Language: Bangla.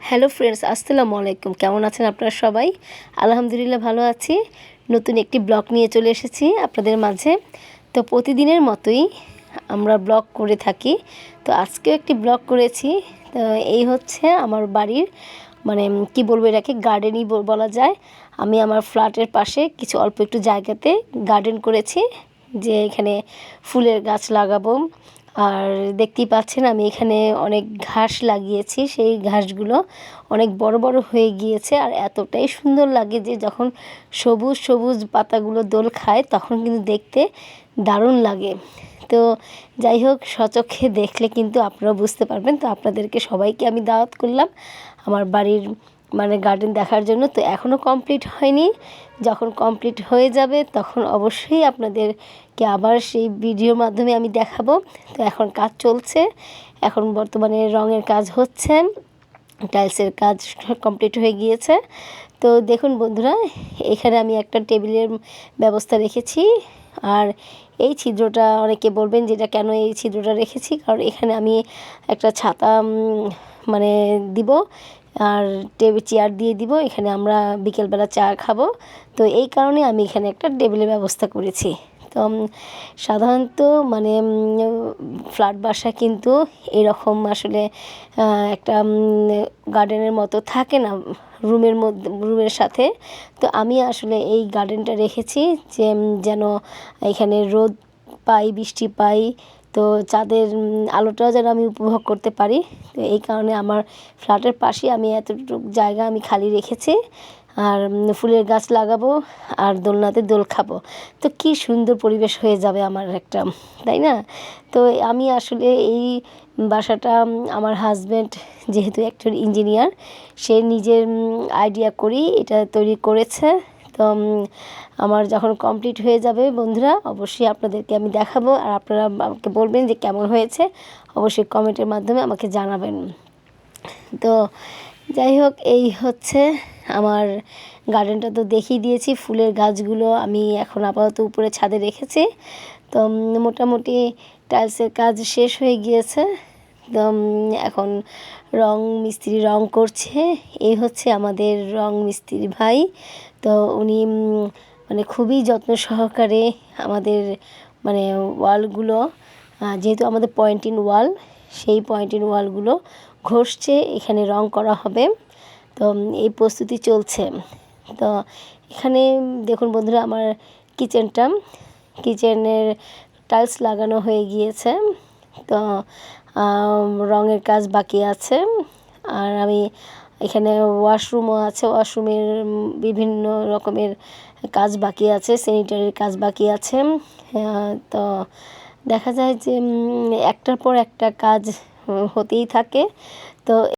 হ্যালো ফ্রেন্ডস, আসসালামু আলাইকুম। কেমন আছেন আপনারা সবাই? আলহামদুলিল্লাহ ভালো আছি। নতুন একটি ব্লগ নিয়ে চলে এসেছি আপনাদের মাঝে। তো প্রতিদিনের মতোই আমরা ব্লগ করে থাকি। তো আজকেও একটি ব্লগ করেছি। তো এই হচ্ছে আমার বাড়ির মানে কি বলব এটাকে, গার্ডেনই বলা যায়। আমি আমার ফ্ল্যাটের পাশে কিছু অল্প একটু জায়গাতে গার্ডেন করেছি। যে এখানে ফুলের গাছ লাগাবো। আর দেখতেই পাচ্ছেন আমি এখানে অনেক ঘাস লাগিয়েছি। সেই ঘাসগুলো অনেক বড় বড় হয়ে গিয়েছে আর এতটাই সুন্দর লাগে যে যখন সবুজ সবুজ পাতাগুলো দোল খায় তখন কিন্তু দেখতে দারুণ লাগে। তো যাই হোক, সচক্ষে দেখলে কিন্তু আপনারা বুঝতে পারবেন। তো আপনাদেরকে সবাইকে আমি দাওয়াত করলাম। আমার বাড়ির মানে গার্ডেন দেখার জন্য তো এখনও কমপ্লিট হয়নি। যখন কমপ্লিট হয়ে যাবে তখন অবশ্যই আপনাদেরকে আবার সেই ভিডিওর মাধ্যমে আমি দেখাবো। তো এখন কাজ চলছে। এখন বর্তমানে রঙের কাজ হচ্ছে। টাইলসের কাজ কমপ্লিট হয়ে গিয়েছে। তো দেখুন বন্ধুরা, এখানে আমি একটা টেবিলের ব্যবস্থা রেখেছি। আর এই ছিদ্রটা অনেকে বলবেন যেটা কেন এই ছিদ্রটা রেখেছি? কারণ এখানে আমি একটা ছাতা মানে দিব আর টেবিল চেয়ার দিয়ে দিব। এখানে আমরা বিকেলবেলা চা খাব। তো এই কারণে আমি এখানে একটা টেবিলের ব্যবস্থা করেছি। তো সাধারণত মানে ফ্ল্যাট বাসা কিন্তু এরকম আসলে একটা গার্ডেনের মতো থাকে না, রুমের মধ্যে, রুমের সাথে। তো আমি আসলে এই গার্ডেনটা রেখেছি যে যেন এখানে রোদ পাই, বৃষ্টি পাই, তো চাঁদের আলোটাও যেন আমি উপভোগ করতে পারি। তো এই কারণে আমার ফ্ল্যাটের পাশে আমি এতটুকু জায়গা আমি খালি রেখেছি। আর ফুলের গাছ লাগাবো আর দোলনাতে দোল খাব। তো কি সুন্দর পরিবেশ হয়ে যাবে আমার একটা, তাই না? তো আমি আসলে এই বাসাটা আমার হাজব্যান্ড যেহেতু একজন ইঞ্জিনিয়ার সে নিজের আইডিয়া করেই এটা তৈরি করেছে। তো আমার যখন কমপ্লিট হয়ে যাবে বন্ধুরা, অবশ্যই আপনাদেরকে আমি দেখাবো আর আপনারা আমাকে বলবেন যে কেমন হয়েছে। অবশ্যই কমেন্টের মাধ্যমে আমাকে জানাবেন। তো যাই হোক এই হচ্ছে আমার গার্ডেনটা তো দেখিয়ে দিয়েছি। ফুলের গাছগুলো আমি এখন আপাতত উপরে ছাদে রেখেছি। তো মোটামুটি টাইলসের কাজ শেষ হয়ে গিয়েছে। তো এখন রং, মিস্ত্রি রং করছে। এই হচ্ছে আমাদের রং মিস্ত্রি ভাই। তো, উনি মানে খুবই যত্ন সহকারে আমাদের মানে ওয়ালগুলো যেহেতু আমাদের পয়েন্টিং ওয়াল সেই পয়েন্টিং ওয়ালগুলো ঘষছে, এখানে রং করা হবে। তো, এই প্রস্তুতি চলছে। তো, এখানে, দেখুন বন্ধুরা, আমার কিচেনটা। কিচেনের টাইলস লাগানো হয়ে গিয়েছে। তো রঙের কাজ বাকি আছে। আর আমি এখানে ওয়াশরুমও আছে। ওয়াশরুমের বিভিন্ন রকমের কাজ বাকি আছে। স্যানিটারির কাজ বাকি আছে। তো, দেখা যায় যে একটার পর একটা কাজ হতেই থাকে তো